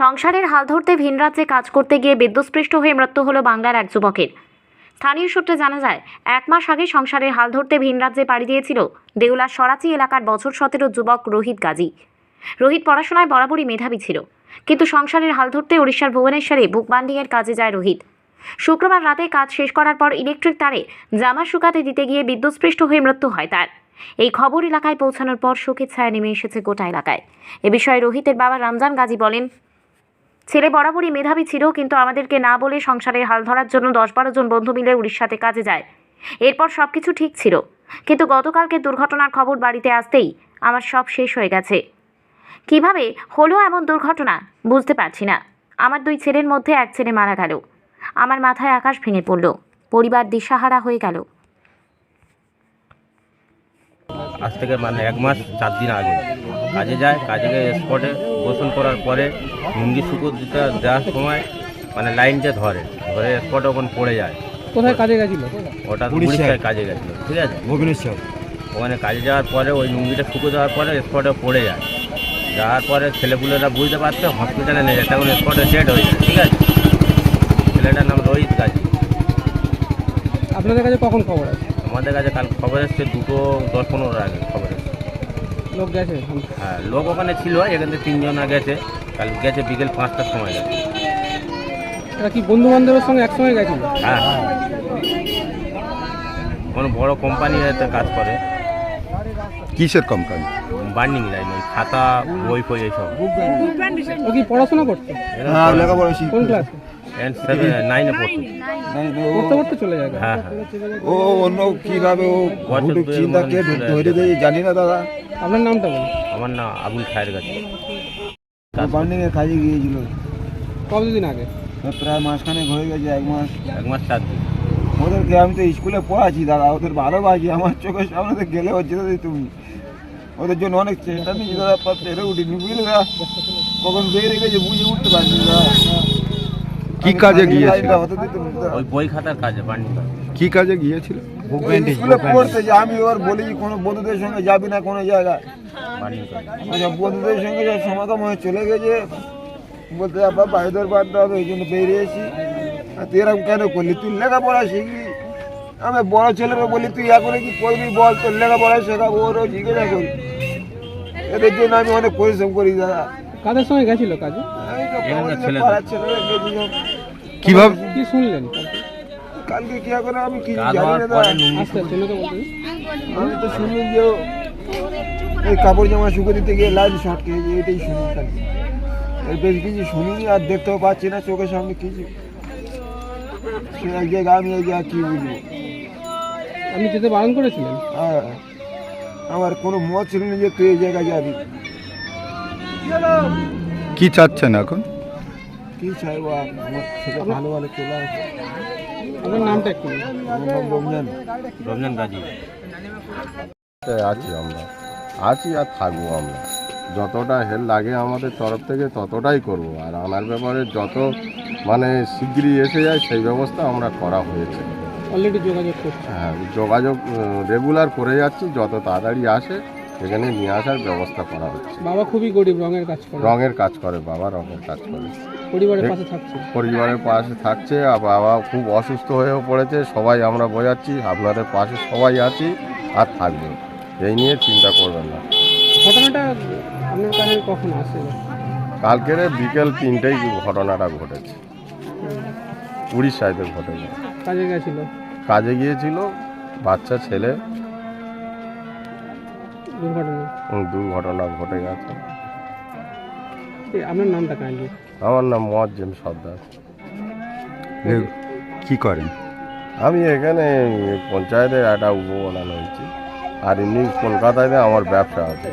সংসারের হাল ধরতে ভিন রাজ্যে কাজ করতে গিয়ে বিদ্যুৎস্পৃষ্ট হয়ে মৃত্যু হলো বাংলার এক যুবকের। স্থানীয় সূত্রে জানা যায়, এক মাস আগে সংসারের হাল ধরতে ভিন রাজ্যে পাড়ি দিয়েছিল দেউলার সরাচি এলাকার বছর সতেরো যুবক রোহিত গাজী। রোহিত পড়াশোনায় বরাবরই মেধাবী ছিল, কিন্তু সংসারের হাল ধরতে উড়িষ্যার ভুবনেশ্বরে বুক বান্ডিংয়ের কাজে যায় রোহিত। শুক্রবার রাতে কাজ শেষ করার পর ইলেকট্রিক তারে জামা শুকাতে দিতে গিয়ে বিদ্যুৎস্পৃষ্ট হয়ে মৃত্যু হয় তার। এই খবর এলাকায় পৌঁছানোর পর শোকের ছায়া নেমে এসেছে গোটা এলাকায়। এ বিষয়ে রোহিতের বাবা রমজান গাজী বলেন ছেলে বরাবরই মেধাবী ছিল, কিন্তু আমাদেরকে না বলে সংসারের হাল ধরার জন্য দশ বারো জন বন্ধু মিলে উড়িষ্যাতে কাজে যায়। এরপর সব কিছু ঠিক ছিল। কিন্তু গতকালকে দুর্ঘটনার খবর বাড়িতে আসতেই আমার সব শেষ হয়ে গেছে। কীভাবে? হলো এমন দুর্ঘটনা? বুঝতে পারছি না। আমার দুই ছেলের মধ্যে এক ছেলে মারা গেল। আমার মাথায় আকাশ ভেঙে পড়ল। পরিবার দিশাহারা হয়ে গেল। আজ থেকে মানে এক মাস চার দিন আগে। কাজে যায় কাজে গিয়ে স্পটে গোসল করার পরে লুঙ্গি শুকো দিতে দেওয়ার সময় মানে লাইনটা ধরে। ধরে স্পটে ওখানে পড়ে যায়। কোথায় কাজে গেছিল? ওটা উড়িষ্যায়। কাজে গেছিল ঠিক আছে? ভুবনেশ্বর। ওখানে কাজে যাওয়ার পরে ওই লুঙ্গিটা শুকো দেওয়ার পরে স্পটে পড়ে যায়। যাওয়ার পরে ছেলেপুলেরা বুঝতে পারছে হসপিটালে নিয়ে যায় তখন স্পটে ডেড হয়ে যায় ঠিক আছে? ছেলেটার নাম রোহিত গাজী। আপনাদের কাছে কখন খবর আছে? আমাদের কাছে কাল খবর এসছে দুটো দশ পনেরোর আগে খবর এসছে। লোক গেছে? হ্যাঁ লোক ওখানে ছিল এখান থেকে তিনজন গেছে। কাল গেছে বিকেল পাঁচটার সময় গেছে। এরা কি বন্ধু বান্ধবের সঙ্গে একসঙ্গে গেছিল? হ্যাঁ কোনো বড় কোম্পানি কাজ করে। কিসের কোম্পানি বার্নিং লাইন ওই খাতা বই ফই এইসব ও কি পড়াশোনা করতো হ্যাঁ লেখাপড়া কোন ক্লাসে চলে যাবে। ও অন্য কীভাবে ও চিন্তা কে ধরে দেয় জানি না দাদা। আপনার নামটা বলুন। আমার না আবুল খায়ের কাছে। কাজে গিয়েছিল। কতদিন আগে? প্রায় মাসখানেক হয়ে গেছে এক মাস। এক মাস দিন। ওদেরকে আমি তো স্কুলে পড়াচ্ছি দাদা ওদের ভালোবাসি আমার চোখের সামনে তো গেলে হচ্ছে দাদা তুমি। ওদের জন্য অনেক চেষ্টা নিয়েছি দাদা পেরে উঠিনি বুঝলে দাদা? কখন বেরিয়ে গেছে বুঝে উঠতে পারছি দাদা। কি কাজে গিয়েছিল? ওই বই খাতার কাজে কি কাজে গিয়েছিল? স্কুলে পড়তে যে আমি ওর বলেছি কোনো বন্ধুদের সঙ্গে যাবি না কোনো জায়গায়। বন্ধুদের সঙ্গে যা সমাগম হয়ে চলে গেছে। বলতে আব্বা বাইরের বাড়তে হবে এই জন্য বেরিয়েছি। আর তুই এরকম কেন করলি? তুই লেখাপড়া শিখবি আমি বড় ছেলেকে বলি তুই এখন কি করবি বল? তোর লেখাপড়া শেখাবো ওরও জিজ্ঞাসা করি এদের জন্য আমি অনেক পরিশ্রম করি দাদা। কাদের সঙ্গে গেছিল কাজে? আমি। কীভাবে? কি শুনলেন? কালকে কি করে আমি কি জানি না তো আমি তো শুনি যে এই কাপড় জামা শুকে দিতে গিয়ে শর্ট খেয়েছে এটাই শুনি খালি এর বেশ কিছু শুনিনি আর দেখতেও পাচ্ছি না চোখের সামনে কিছু সে এক জায়গায় আমি এক জায়গায় কী বুঝব আপনি যেতে বারণ করেছিলেন? হ্যাঁ। আমার কোনো মত ছিল না যে তুই এই জায়গায় যাবি। কি চাচ্ছেন এখন? কী চাইব? আমার থেকে ভালো ভালো চলে আসে আপনার নামটা। আমার নাম রমজান। রমজান গাজী। আছি আমরা। আছি আর থাকব আমরা। যতটা হেল্প লাগে আমাদের তরফ থেকে ততটাই করব। আর আনার ব্যাপারে যত মানে শিগগিরই এসে যায় সেই ব্যবস্থা আমরা করা হয়েছে। অলরেডি যোগাযোগ করছি। হ্যাঁ যোগাযোগ রেগুলার করে যাচ্ছি। যত তাড়াতাড়ি আসে এখানে নিয়ে আসার ব্যবস্থা করা হচ্ছে। বাবা খুবই গরিব রঙের কাজ করে। রঙের কাজ করে বাবা রঙের কাজ করে। পরিবারের পাশে থাকছে। পরিবারের পাশে থাকছে আর বাবা খুব অসুস্থ হয়েও পড়েছে সবাই আমরা বোঝাচ্ছি আপনাদের পাশে সবাই আছি আর থাকবে। এই নিয়ে চিন্তা করবেন না। ঘটনাটা আপনার কাছে কখন আসে? কালকের বিকেল তিনটেই ঘটনাটা ঘটেছে। উড়িষ্যাতে ঘটেছে। কাজে গেছিল? কাজে গিয়েছিল বাচ্চা ছেলে দুর্ঘটনা। দুর্ঘটনা ঘটে গেছে। আপনার নামটা কাইন্ডলি আমার নাম মজ্জেম সর্দার। এ, কি করেন? আমি এখানে পঞ্চায়েতের একটা উপপ্রধান হয়েছি। আর এমনি কলকাতায় আমার ব্যবসা আছে।